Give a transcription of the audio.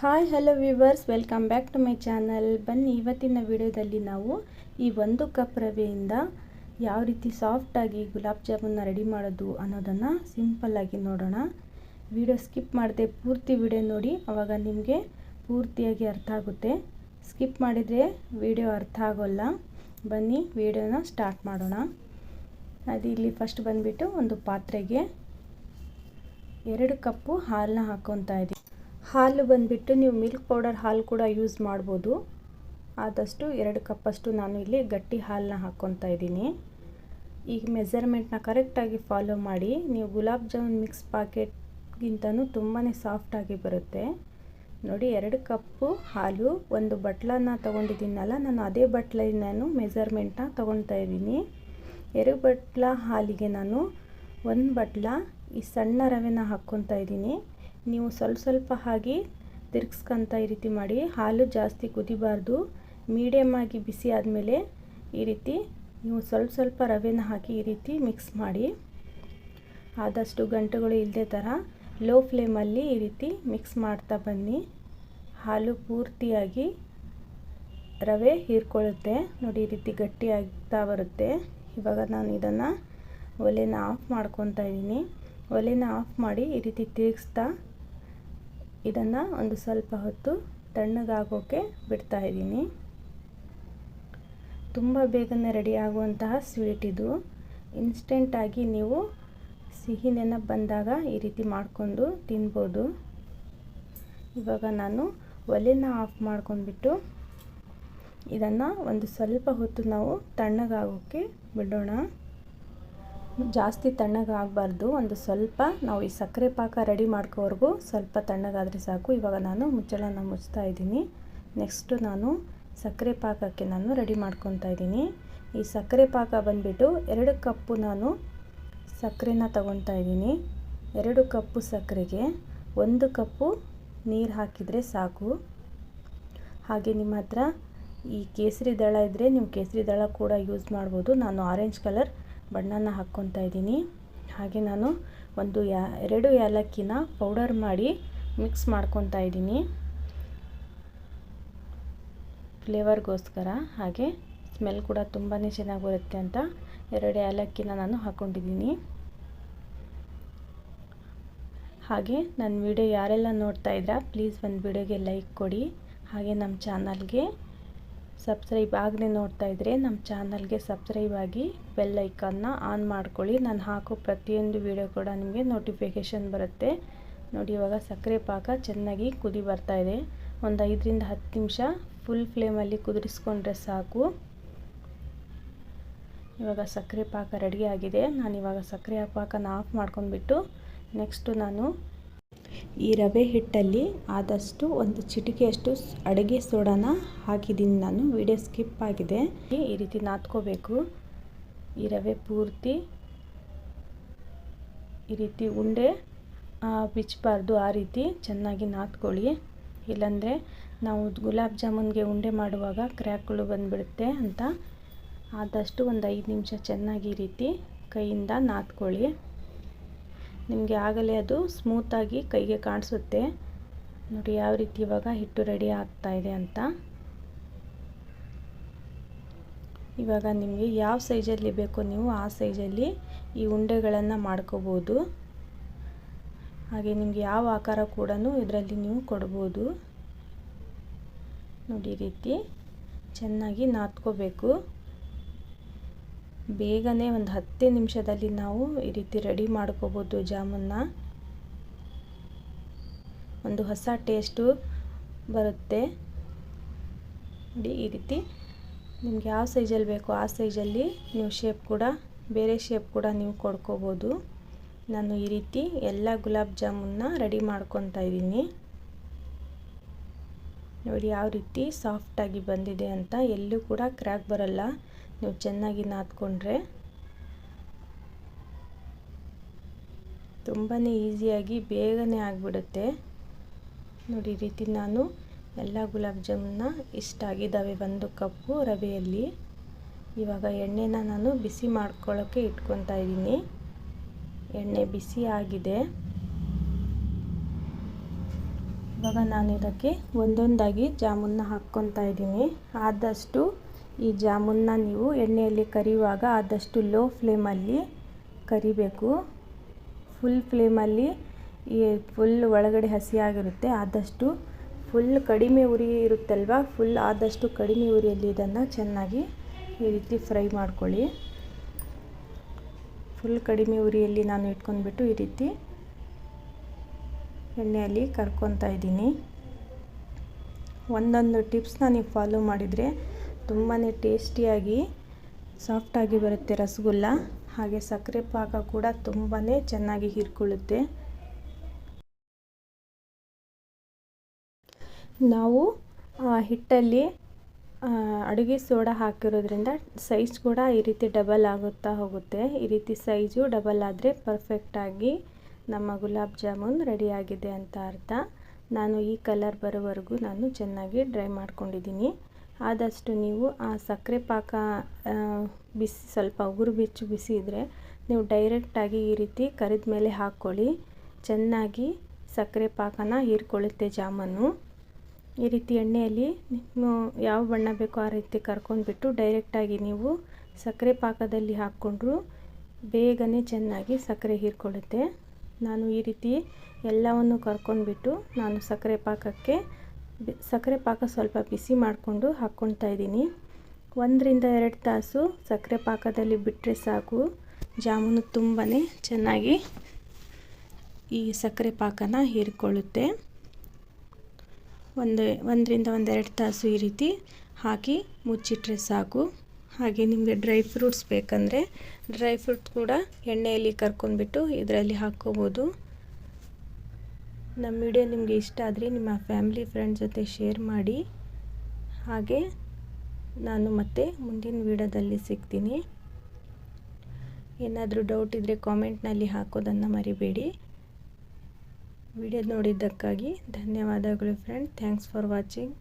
Hi hello viewers welcome back to my channel ಬನ್ನಿ, ಇವತ್ತಿನ ವಿಡಿಯೋದಲ್ಲಿ ನಾವು ಈ ಒಂದು ಕಪ್ ರವೆಯಿಂದ ಯಾವ ರೀತಿ ಸಾಫ್ಟಾಗಿ ಗುಲಾಬ್ ಜಾಮೂನ್ನ ರೆಡಿ ಮಾಡೋದು ಅನ್ನೋದನ್ನು ಸಿಂಪಲ್ಲಾಗಿ ನೋಡೋಣ. ವಿಡಿಯೋ ಸ್ಕಿಪ್ ಮಾಡದೆ ಪೂರ್ತಿ ವಿಡಿಯೋ ನೋಡಿ, ಅವಾಗ ನಿಮಗೆ ಪೂರ್ತಿಯಾಗಿ ಅರ್ಥ ಆಗುತ್ತೆ. ಸ್ಕಿಪ್ ಮಾಡಿದರೆ ವಿಡಿಯೋ ಅರ್ಥ ಆಗೋಲ್ಲ. ಬನ್ನಿ, ವಿಡಿಯೋನ ಸ್ಟಾರ್ಟ್ ಮಾಡೋಣ. ಅದು ಇಲ್ಲಿ ಫಸ್ಟ್ ಬಂದುಬಿಟ್ಟು ಒಂದು ಪಾತ್ರೆಗೆ ಎರಡು ಕಪ್ಪು ಹಾಲನ್ನ ಹಾಕ್ಕೊತಾ ಇದ್ದೀವಿ. ಹಾಲು ಬಂದುಬಿಟ್ಟು ನೀವು ಮಿಲ್ಕ್ ಪೌಡರ್ ಹಾಲು ಕೂಡ ಯೂಸ್ ಮಾಡ್ಬೋದು. ಆದಷ್ಟು ಎರಡು ಕಪ್ಪಷ್ಟು ನಾನು ಇಲ್ಲಿ ಗಟ್ಟಿ ಹಾಲನ್ನ ಹಾಕ್ಕೊತಾ ಇದ್ದೀನಿ. ಈಗ ಮೆಸರ್ಮೆಂಟ್ನ ಕರೆಕ್ಟಾಗಿ ಫಾಲೋ ಮಾಡಿ. ನೀವು ಗುಲಾಬ್ ಜಾಮೂನ್ ಮಿಕ್ಸ್ ಪ್ಯಾಕೆಟ್ಗಿಂತನೂ ತುಂಬಾ ಸಾಫ್ಟಾಗಿ ಬರುತ್ತೆ. ನೋಡಿ, ಎರಡು ಕಪ್ಪು ಹಾಲು, ಒಂದು ಬಟ್ಲನ್ನು ತೊಗೊಂಡಿದ್ದೀನಲ್ಲ, ನಾನು ಅದೇ ಬಟ್ಲಲ್ಲಿ ನಾನು ಮೆಸರ್ಮೆಂಟ್ನ ತೊಗೊಳ್ತಾ ಇದ್ದೀನಿ. ಎರಡು ಬಟ್ಲ ಹಾಲಿಗೆ ನಾನು ಒಂದು ಬಟ್ಲ ಈ ಸಣ್ಣ ರವೆನ ಹಾಕ್ಕೊತಾ ಇದ್ದೀನಿ. ನೀವು ಸ್ವಲ್ಪ ಸ್ವಲ್ಪ ಹಾಗೆ ತಿರ್ಗಿಸ್ಕೊಂತ ಈ ರೀತಿ ಮಾಡಿ. ಹಾಲು ಜಾಸ್ತಿ ಕುದಿಬಾರ್ದು. ಮೀಡಿಯಮ್ ಆಗಿ ಬಿಸಿ ಆದಮೇಲೆ ಈ ರೀತಿ ನೀವು ಸ್ವಲ್ಪ ಸ್ವಲ್ಪ ರವೆನ ಹಾಕಿ ಈ ರೀತಿ ಮಿಕ್ಸ್ ಮಾಡಿ. ಆದಷ್ಟು ಗಂಟುಗಳು ಇಲ್ಲದೆ ಥರ ಲೋ ಫ್ಲೇಮಲ್ಲಿ ಈ ರೀತಿ ಮಿಕ್ಸ್ ಮಾಡ್ತಾ ಬನ್ನಿ. ಹಾಲು ಪೂರ್ತಿಯಾಗಿ ರವೆ ಹೀರ್ಕೊಳ್ಳುತ್ತೆ. ನೋಡಿ ಈ ರೀತಿ ಗಟ್ಟಿಯಾಗ್ತಾ ಬರುತ್ತೆ. ಇವಾಗ ನಾನು ಇದನ್ನು ಒಲೆನ ಆಫ್ ಮಾಡ್ಕೊತಾ ಇದ್ದೀನಿ. ಒಲೆನ ಆಫ್ ಮಾಡಿ ಈ ರೀತಿ ತಿರುಗಿಸ್ತಾ ಇದನ್ನು ಒಂದು ಸ್ವಲ್ಪ ಹೊತ್ತು ತಣ್ಣಗಾಗೋಕ್ಕೆ ಬಿಡ್ತಾ ಇದ್ದೀನಿ. ತುಂಬ ಬೇಗನೆ ರೆಡಿ ಆಗುವಂತಹ ಸ್ವೀಟ್ ಇದು. ಇನ್ಸ್ಟೆಂಟಾಗಿ ನೀವು ಸಿಹಿ ನೆನಪು ಬಂದಾಗ ಈ ರೀತಿ ಮಾಡಿಕೊಂಡು ತಿನ್ಬೋದು. ಇವಾಗ ನಾನು ಒಲೆನ ಆಫ್ ಮಾಡ್ಕೊಂಡ್ಬಿಟ್ಟು ಇದನ್ನು ಒಂದು ಸ್ವಲ್ಪ ಹೊತ್ತು ನಾವು ತಣ್ಣಗಾಗೋಕ್ಕೆ ಬಿಡೋಣ. ಜಾಸ್ತಿ ತಣ್ಣಗಾಗಬಾರ್ದು. ಒಂದು ಸ್ವಲ್ಪ ನಾವು ಈ ಸಕ್ಕರೆ ಪಾಕ ರೆಡಿ ಮಾಡ್ಕೋವರೆಗೂ ಸ್ವಲ್ಪ ತಣ್ಣಗಾದರೆ ಸಾಕು. ಇವಾಗ ನಾನು ಮುಚ್ಚಳನ ಮುಚ್ತಾ ಇದ್ದೀನಿ. ನೆಕ್ಸ್ಟು ನಾನು ಸಕ್ಕರೆ ಪಾಕಕ್ಕೆ ನಾನು ರೆಡಿ ಮಾಡ್ಕೊತಾ ಇದ್ದೀನಿ. ಈ ಸಕ್ಕರೆ ಪಾಕ ಬಂದುಬಿಟ್ಟು ಎರಡು ಕಪ್ಪು ನಾನು ಸಕ್ಕರೆನ ತಗೊತಾ ಇದ್ದೀನಿ. ಎರಡು ಕಪ್ಪು ಸಕ್ಕರೆಗೆ ಒಂದು ಕಪ್ಪು ನೀರು ಹಾಕಿದರೆ ಸಾಕು. ಹಾಗೆ ನಿಮ್ಮ ಹತ್ರ ಈ ಕೇಸರಿ ದಳ ಇದ್ದರೆ ನೀವು ಕೇಸರಿ ದಳ ಕೂಡ ಯೂಸ್ ಮಾಡ್ಬೋದು. ನಾನು ಆರೆಂಜ್ ಕಲರ್ ಬಣ್ಣನ ಹಾಕ್ಕೊತಾ ಇದ್ದೀನಿ. ಹಾಗೆ ನಾನು ಒಂದು ಯಾ, ಎರಡು ಏಲಕ್ಕಿನ ಪೌಡರ್ ಮಾಡಿ ಮಿಕ್ಸ್ ಮಾಡ್ಕೊತಾ ಇದ್ದೀನಿ. ಫ್ಲೇವರ್ಗೋಸ್ಕರ ಹಾಗೆ ಸ್ಮೆಲ್ ಕೂಡ ತುಂಬಾ ಚೆನ್ನಾಗಿ ಬರುತ್ತೆ ಅಂತ ಎರಡು ಏಲಕ್ಕಿನ ನಾನು ಹಾಕ್ಕೊಂಡಿದ್ದೀನಿ. ಹಾಗೆ ನನ್ನ ವಿಡಿಯೋ ಯಾರೆಲ್ಲ ನೋಡ್ತಾ ಇದ್ದೀರಾ ಪ್ಲೀಸ್ ಒಂದು ವಿಡಿಯೋಗೆ ಲೈಕ್ ಕೊಡಿ. ಹಾಗೆ ನಮ್ಮ ಚಾನಲ್ಗೆ ಸಬ್ಸ್ಕ್ರೈಬ್ ಆಗದೆ ನೋಡ್ತಾ ಇದ್ದರೆ ನಮ್ಮ ಚಾನಲ್ಗೆ ಸಬ್ಸ್ಕ್ರೈಬ್ ಆಗಿ ಬೆಲ್ ಐಕನ್ನ ಆನ್ ಮಾಡ್ಕೊಳ್ಳಿ. ನಾನು ಹಾಕೋ ಪ್ರತಿಯೊಂದು ವಿಡಿಯೋ ಕೂಡ ನಿಮಗೆ ನೋಟಿಫಿಕೇಷನ್ ಬರುತ್ತೆ. ನೋಡಿ, ಇವಾಗ ಸಕ್ಕರೆ ಪಾಕ ಚೆನ್ನಾಗಿ ಕುದಿ ಬರ್ತಾ ಇದೆ. ಒಂದು ಐದರಿಂದ ಹತ್ತು ನಿಮಿಷ ಫುಲ್ ಫ್ಲೇಮಲ್ಲಿ ಕುದಿರಿಸ್ಕೊಂಡ್ರೆ ಸಾಕು. ಇವಾಗ ಸಕ್ಕರೆ ಪಾಕ ರೆಡಿ ಆಗಿದೆ. ನಾನು ಇವಾಗ ಸಕ್ಕರೆ ಪಾಕನ ಆಫ್ ಮಾಡ್ಕೊಂಡ್ಬಿಟ್ಟು ನೆಕ್ಸ್ಟು ನಾನು ಈ ರವೆ ಹಿಟ್ಟಲ್ಲಿ ಆದಷ್ಟು ಒಂದು ಚಿಟಿಕೆಯಷ್ಟು ಅಡುಗೆ ಸೋಡಾನ ಹಾಕಿದ್ದೀನಿ ನಾನು. ವಿಡಿಯೋ ಸ್ಕಿಪ್ ಆಗಿದೆ. ಈ ರೀತಿ ನಾದ್ಕೋಬೇಕು. ಈ ರವೆ ಪೂರ್ತಿ ಈ ರೀತಿ ಉಂಡೆ ಬಿಚ್ಚಬಾರ್ದು ಆ ರೀತಿ ಚೆನ್ನಾಗಿ ನಾದ್ಕೊಳ್ಳಿ. ಇಲ್ಲಾಂದರೆ ನಾವು ಗುಲಾಬ್ ಜಾಮೂನ್ಗೆ ಉಂಡೆ ಮಾಡುವಾಗ ಕ್ರ್ಯಾಕ್ಗಳು ಬಂದುಬಿಡುತ್ತೆ ಅಂತ. ಆದಷ್ಟು ಒಂದು ಐದು ನಿಮಿಷ ಚೆನ್ನಾಗಿ ಈ ರೀತಿ ಕೈಯಿಂದ ನಾದ್ಕೊಳ್ಳಿ. ನಿಮಗೆ ಆಗಲೇ ಅದು ಸ್ಮೂತಾಗಿ ಕೈಗೆ ಕಾಣಿಸುತ್ತೆ. ನೋಡಿ ಯಾವ ರೀತಿ ಇವಾಗ ಹಿಟ್ಟು ರೆಡಿ ಆಗ್ತಾ ಇದೆ ಅಂತ. ಇವಾಗ ನಿಮಗೆ ಯಾವ ಸೈಜಲ್ಲಿ ಬೇಕೋ ನೀವು ಆ ಸೈಜಲ್ಲಿ ಈ ಉಂಡೆಗಳನ್ನು ಮಾಡ್ಕೋಬೋದು. ಹಾಗೆ ನಿಮಗೆ ಯಾವ ಆಕಾರ ಕೂಡ ಇದರಲ್ಲಿ ನೀವು ಕೊಡ್ಬೋದು. ನೋಡಿ ರೀತಿ ಚೆನ್ನಾಗಿ ನಾದ್ಕೋಬೇಕು ಬೇಗನೆ ಒಂದು ಹತ್ತೇ ನಿಮಿಷದಲ್ಲಿ ನಾವು ಈ ರೀತಿ ರೆಡಿ ಮಾಡ್ಕೋಬೋದು ಜಾಮೂನ್ನ. ಒಂದು ಹೊಸ ಟೇಸ್ಟು ಬರುತ್ತೆ. ನೋಡಿ, ಈ ರೀತಿ ನಿಮ್ಗೆ ಯಾವ ಸೈಜಲ್ಲಿ ಬೇಕೋ ಆ ಸೈಜಲ್ಲಿ ನೀವು ಶೇಪ್ ಕೂಡ, ಬೇರೆ ಶೇಪ್ ಕೂಡ ನೀವು ಕೊಡ್ಕೋಬೋದು. ನಾನು ಈ ರೀತಿ ಎಲ್ಲ ಗುಲಾಬ್ ಜಾಮೂನ್ನ ರೆಡಿ ಮಾಡ್ಕೊತಾ ಇದ್ದೀನಿ. ನೋಡಿ, ಯಾವ ರೀತಿ ಸಾಫ್ಟಾಗಿ ಬಂದಿದೆ ಅಂತ ಎಲ್ಲೂ ಕೂಡ ಕ್ರ್ಯಾಕ್ ಬರಲ್ಲ. ನೀವು ಚೆನ್ನಾಗಿ ನಾದ್ಕೊಂಡ್ರೆ ತುಂಬಾ ಈಸಿಯಾಗಿ ಬೇಗನೆ ಆಗಿಬಿಡುತ್ತೆ. ನೋಡಿ, ಈ ರೀತಿ ನಾನು ಎಲ್ಲ ಗುಲಾಬ್ ಜಾಮೂನ್ನ ಇಷ್ಟಾಗಿದ್ದಾವೆ ಒಂದು ಕಪ್ಪು ರವೆಯಲ್ಲಿ. ಇವಾಗ ಎಣ್ಣೆನ ನಾನು ಬಿಸಿ ಮಾಡ್ಕೊಳ್ಳೋಕ್ಕೆ ಇಟ್ಕೊತಾ ಇದ್ದೀನಿ. ಎಣ್ಣೆ ಬಿಸಿ ಆಗಿದೆ. ಇವಾಗ ನಾನು ಇದಕ್ಕೆ ಒಂದೊಂದಾಗಿ ಜಾಮೂನ್ನ ಹಾಕ್ಕೊತಾ ಇದ್ದೀನಿ. ಆದಷ್ಟು ಈ ಜಾಮೂನ್ನ ನೀವು ಎಣ್ಣೆಯಲ್ಲಿ ಕರಿಯುವಾಗ ಆದಷ್ಟು ಲೋ ಫ್ಲೇಮಲ್ಲಿ ಕರಿಬೇಕು. ಫುಲ್ ಫ್ಲೇಮಲ್ಲಿ ಈ ಫುಲ್ ಒಳಗಡೆ ಹಸಿಯಾಗಿರುತ್ತೆ ಆದಷ್ಟು ಫುಲ್ ಕಡಿಮೆ ಉರಿ ಇರುತ್ತಲ್ವ? ಫುಲ್ ಆದಷ್ಟು ಕಡಿಮೆ ಉರಿಯಲ್ಲಿ ಇದನ್ನು ಚೆನ್ನಾಗಿ ಈ ರೀತಿ ಫ್ರೈ ಮಾಡ್ಕೊಳ್ಳಿ. ಫುಲ್ ಕಡಿಮೆ ಉರಿಯಲ್ಲಿ ನಾನು ಇಟ್ಕೊಂಡ್ಬಿಟ್ಟು ಈ ರೀತಿ ಎಣ್ಣೆಯಲ್ಲಿ ಕರ್ಕೊತಾ ಇದ್ದೀನಿ. ಒಂದೊಂದು ಟಿಪ್ಸ್ನ ನೀವು ಫಾಲೋ ಮಾಡಿದರೆ ತುಂಬಾ ಟೇಸ್ಟಿಯಾಗಿ, ಸಾಫ್ಟಾಗಿ ಬರುತ್ತೆ ರಸಗುಲ್ಲ. ಹಾಗೆ ಸಕ್ಕರೆ ಪಾಕ ಕೂಡ ತುಂಬಾ ಚೆನ್ನಾಗಿ ಹೀರ್ಕೊಳ್ಳುತ್ತೆ. ನಾವು ಹಿಟ್ಟಲ್ಲಿ ಅಡುಗೆ ಸೋಡಾ ಹಾಕಿರೋದ್ರಿಂದ ಸೈಜ್ ಕೂಡ ಈ ರೀತಿ ಡಬಲ್ ಆಗುತ್ತಾ ಹೋಗುತ್ತೆ. ಈ ರೀತಿ ಸೈಜು ಡಬಲ್ ಆದರೆ ಪರ್ಫೆಕ್ಟಾಗಿ ನಮ್ಮ ಗುಲಾಬ್ ಜಾಮೂನ್ ರೆಡಿಯಾಗಿದೆ ಅಂತ ಅರ್ಥ. ನಾನು ಈ ಕಲರ್ ಬರೋವರೆಗೂ ನಾನು ಚೆನ್ನಾಗಿ ಡ್ರೈ ಮಾಡ್ಕೊಂಡಿದ್ದೀನಿ. ಆದಷ್ಟು ನೀವು ಆ ಸಕ್ಕರೆ ಪಾಕ ಬಿಸಿ ಸ್ವಲ್ಪ ಉಗುರು ಬೆಚ್ಚು ಬಿಸಿ ಇದ್ದರೆ ನೀವು ಡೈರೆಕ್ಟಾಗಿ ಈ ರೀತಿ ಕರಿದ ಮೇಲೆ ಹಾಕ್ಕೊಳ್ಳಿ. ಚೆನ್ನಾಗಿ ಸಕ್ಕರೆ ಪಾಕನ ಹೀರ್ಕೊಳ್ಳುತ್ತೆ ಜಾಮೂನು. ಈ ರೀತಿ ಎಣ್ಣೆಯಲ್ಲಿ ಯಾವ ಬಣ್ಣ ಬೇಕೋ ಆ ರೀತಿ ಕರ್ಕೊಂಡ್ಬಿಟ್ಟು ಡೈರೆಕ್ಟಾಗಿ ನೀವು ಸಕ್ಕರೆ ಪಾಕದಲ್ಲಿ ಹಾಕ್ಕೊಂಡ್ರು ಬೇಗನೆ ಚೆನ್ನಾಗಿ ಸಕ್ಕರೆ ಹೀರ್ಕೊಳ್ಳುತ್ತೆ. ನಾನು ಈ ರೀತಿ ಎಲ್ಲವನ್ನು ಕರ್ಕೊಂಡ್ಬಿಟ್ಟು ನಾನು ಸಕ್ಕರೆ ಪಾಕಕ್ಕೆ ಸಕ್ಕರೆ ಪಾಕ ಸ್ವಲ್ಪ ಬಿಸಿ ಮಾಡಿಕೊಂಡು ಹಾಕ್ಕೊಳ್ತಾ ಇದ್ದೀನಿ. ಒಂದರಿಂದ ಎರಡು ತಾಸು ಸಕ್ಕರೆ ಪಾಕದಲ್ಲಿ ಬಿಟ್ಟರೆ ಸಾಕು. ಜಾಮೂನು ತುಂಬಾ ಚೆನ್ನಾಗಿ ಈ ಸಕ್ಕರೆ ಪಾಕನ ಹೀರಿಕೊಳ್ಳುತ್ತೆ. ಒಂದು, ಒಂದರಿಂದ ಒಂದೆರಡು ತಾಸು ಈ ರೀತಿ ಹಾಕಿ ಮುಚ್ಚಿಟ್ರೆ ಸಾಕು. ಹಾಗೆ ನಿಮಗೆ ಡ್ರೈ ಫ್ರೂಟ್ಸ್ ಬೇಕಂದರೆ ಡ್ರೈ ಫ್ರೂಟ್ಸ್ ಕೂಡ ಎಣ್ಣೆಯಲ್ಲಿ ಕರ್ಕೊಂಡ್ಬಿಟ್ಟು ಇದರಲ್ಲಿ ಹಾಕ್ಕೋಬೋದು. ನಮ್ಮ ವಿಡಿಯೋ ನಿಮಗೆ ಇಷ್ಟ ಆದರೆ ನಿಮ್ಮ ಫ್ಯಾಮಿಲಿ ಫ್ರೆಂಡ್ಸ್ ಜೊತೆ ಶೇರ್ ಮಾಡಿ. ಹಾಗೆ ನಾನು ಮತ್ತೆ ಮುಂದಿನ ವಿಡಿಯೋದಲ್ಲಿ ಸಿಗ್ತೀನಿ. ಏನಾದರೂ ಡೌಟ್ ಇದ್ದರೆ ಕಾಮೆಂಟ್ನಲ್ಲಿ ಹಾಕೋದನ್ನು ಮರಿಬೇಡಿ. ವಿಡಿಯೋ ನೋಡಿದ್ದಕ್ಕಾಗಿ ಧನ್ಯವಾದಗಳು ಫ್ರೆಂಡ್ ಥ್ಯಾಂಕ್ಸ್ ಫಾರ್ ವಾಚಿಂಗ್